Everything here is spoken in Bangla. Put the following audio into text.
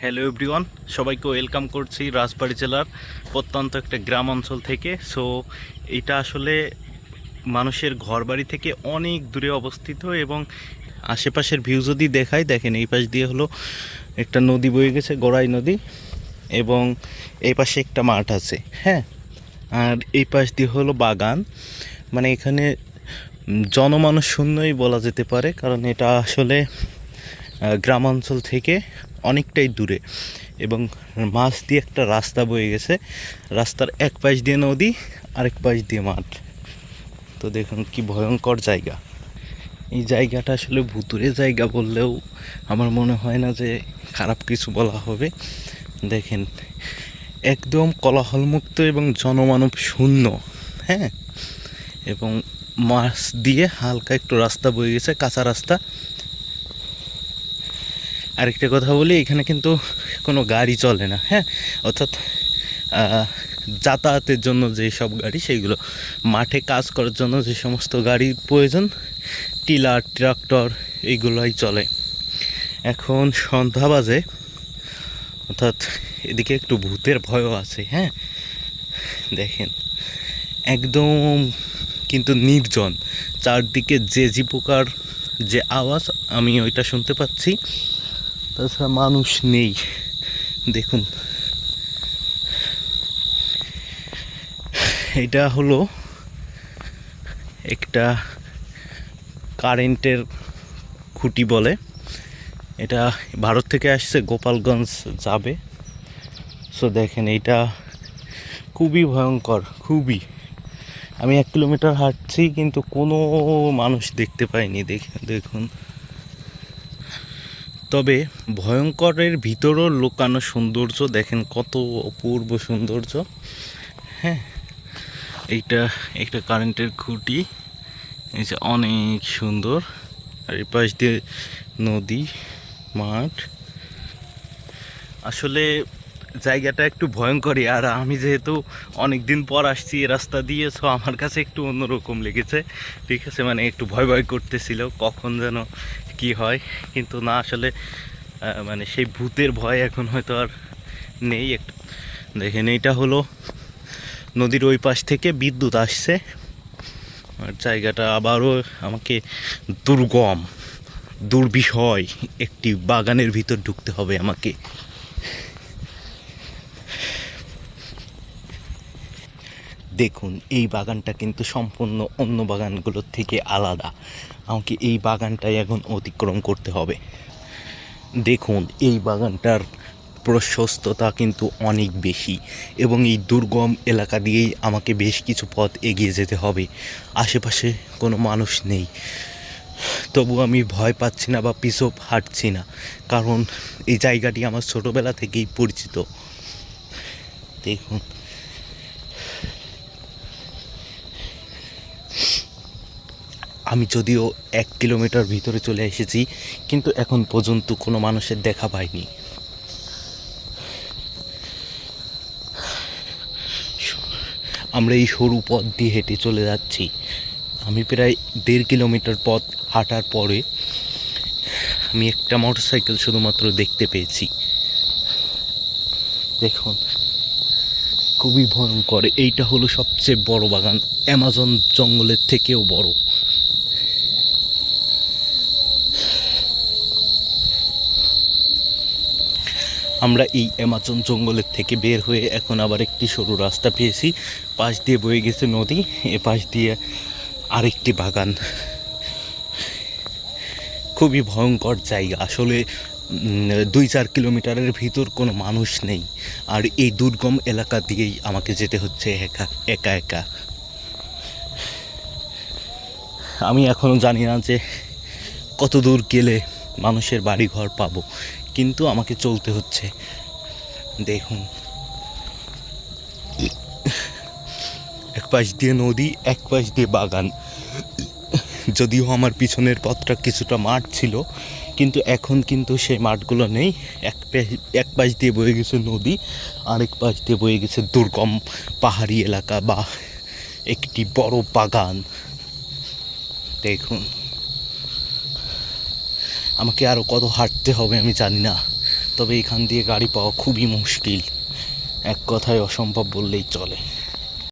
হ্যালো এভরিওয়ান সবাইকে ওয়েলকাম করছি রাজবাড়ি জেলার প্রত্যন্ত একটা গ্রাম অঞ্চল থেকে। সো এটা আসলে মানুষের ঘরবাড়ি থেকে অনেক দূরে অবস্থিত এবং আশেপাশের ভিউ যদি দেখাই, দেখেন এই পাশ দিয়ে হলো একটা নদী বয়ে গেছে, গড়াই নদী এবং এই পাশে একটা মাঠ আছে হ্যাঁ? আর এই পাশ দিয়ে হলো বাগান। মানে এখানে জনমানুষ শূন্যই বলা যেতে পারে, কারণ এটা আসলে গ্রামাঞ্চল থেকে অনেকটাই দূরে এবং মাছ দিয়ে একটা রাস্তা বয়ে গেছে। রাস্তার এক পাশ দিয়ে নদী, আরেক পাশ দিয়ে মাঠ। তো দেখুন কি ভয়ঙ্কর জায়গা। এই জায়গাটা আসলে ভুতুরে জায়গা বললেও আমার মনে হয় না যে খারাপ কিছু বলা হবে। দেখেন, একদম কলাহলমুক্ত এবং জনমানব শূন্য হ্যাঁ? এবং মাছ দিয়ে হালকা একটু রাস্তা বয়ে গেছে, কাঁচা রাস্তা। আরেকটা কথা বলি, এখানে কিন্তু কোনো গাড়ি চলে না হ্যাঁ? অর্থাৎ যাতায়াতের জন্য যে সব গাড়ি, সেইগুলো মাঠে কাজ করার জন্য যে সমস্ত গাড়ির প্রয়োজন, টিলার, ট্রাক্টর, এইগুলোই চলে। এখন সন্ধ্যা বাজে, অর্থাৎ এদিকে একটু ভূতের ভয়ও আছে হ্যাঁ? দেখেন, একদম কিন্তু নির্জন, চারদিকে যে পোকার যে আওয়াজ, আমি ওইটা শুনতে পাচ্ছি। তাছাড়া মানুষ নেই। দেখুন। এটা হলো একটা কারেন্টের খুঁটি বলে। এটা ভারত থেকে আসছে, গোপালগঞ্জ যাবে। সো দেখেন এটা খুবই ভয়ঙ্কর, খুবই। আমি এক কিলোমিটার হাঁটছি, কিন্তু কোনো মানুষ দেখতে পাইনি। দেখুন। তবে ভয়ঙ্করের ভিতরও লোকানো সৌন্দর্য, দেখেন কত অপূর্ব সৌন্দর্য। হ্যাঁ এইটা একটা কারেন্টের খুঁটি, এই যে অনেক সুন্দর। আর এই পাশ দিয়ে নদী, মাঠ। আসলে জায়গাটা একটু ভয়ঙ্করই। আর আমি যেহেতু অনেক দিন পর আসছি রাস্তা দিয়ে সো আমার কাছে একটু অন্যরকম লেগেছে। ঠিক আছে মানে একটু ভয় ভয় করতেছিল, কখন যেন কি হয়। কিন্তু না, আসলে মানে সেই ভূতের ভয় এখন হয়তো আর নেই। একটু দেখেন এইটা হলো নদীর ওই পাশ থেকে বিদ্যুৎ আসছে। আর জায়গাটা আবারও আমাকে দুর্গম, দুর্বিষয় একটি বাগানের ভিতর ঢুকতে হবে আমাকে। দেখুন, এই বাগানটা কিন্তু সম্পূর্ণ অন্য বাগানগুলোর থেকে আলাদা। আমাকে এই বাগানটাই এখন অতিক্রম করতে হবে। দেখুন, এই বাগানটার প্রশস্ততা কিন্তু অনেক বেশি এবং এই দুর্গম এলাকা দিয়েই আমাকে বেশ কিছু পথ এগিয়ে যেতে হবে। আশেপাশে কোনো মানুষ নেই। তবু আমি ভয় পাচ্ছি না বা পিছপ হাঁটছি না, কারণ এই জায়গাটি আমার ছোটোবেলা থেকেই পরিচিত। দেখুন আমি যদিও এক কিলোমিটার ভিতরে চলে এসেছি, কিন্তু এখন পর্যন্ত কোনো মানুষের দেখা পাইনি। আমরা এই সরু পথ দিয়ে হেঁটে চলে যাচ্ছি। আমি প্রায় দেড় কিলোমিটার পথ হাঁটার পরে আমি একটা মোটরসাইকেল শুধুমাত্র দেখতে পেয়েছি। দেখুন, খুবই ভয়ঙ্কর। এইটা হলো সবচেয়ে বড় বাগান। অ্যামাজন জঙ্গলের থেকেও বড়। আমরা এই অ্যামাজন জঙ্গলের থেকে বের হয়ে এখন আবার একটি সরু রাস্তা পেয়েছি। পাশ দিয়ে বয়ে গেছে নদী, এ পাশ দিয়ে আরেকটি বাগান। খুবই ভয়ঙ্কর জায়গা। আসলে দুই চার কিলোমিটারের ভিতর কোনো মানুষ নেই। আর এই দুর্গম এলাকা দিয়েই আমাকে যেতে হচ্ছে একা একা একা। আমি এখনও জানি না যে কত দূর গেলে মানুষের বাড়ি ঘর পাবো। কিন্তু আমাকে চলতে হচ্ছে। দেখুন। এক পাশ দিয়ে নদী, এক পাশ দিয়ে বাগান। যদিও আমার পিছনের পথটা কিছুটা মাঠ ছিল, কিন্তু এখন কিন্তু সেই মাঠগুলো নেই। এক এক পাশ দিয়ে বয়ে গেছে নদী, আরেক পাশ দিয়ে বয়ে গেছে দুর্গম পাহাড়ি এলাকা বা একটি বড় বাগান। দেখুন। আমাকে আরও কত হাঁটতে হবে আমি জানি না। তবে এখান দিয়ে গাড়ি পাওয়া খুবই মুশকিল। এক কথায় অসম্ভব বললেই চলে।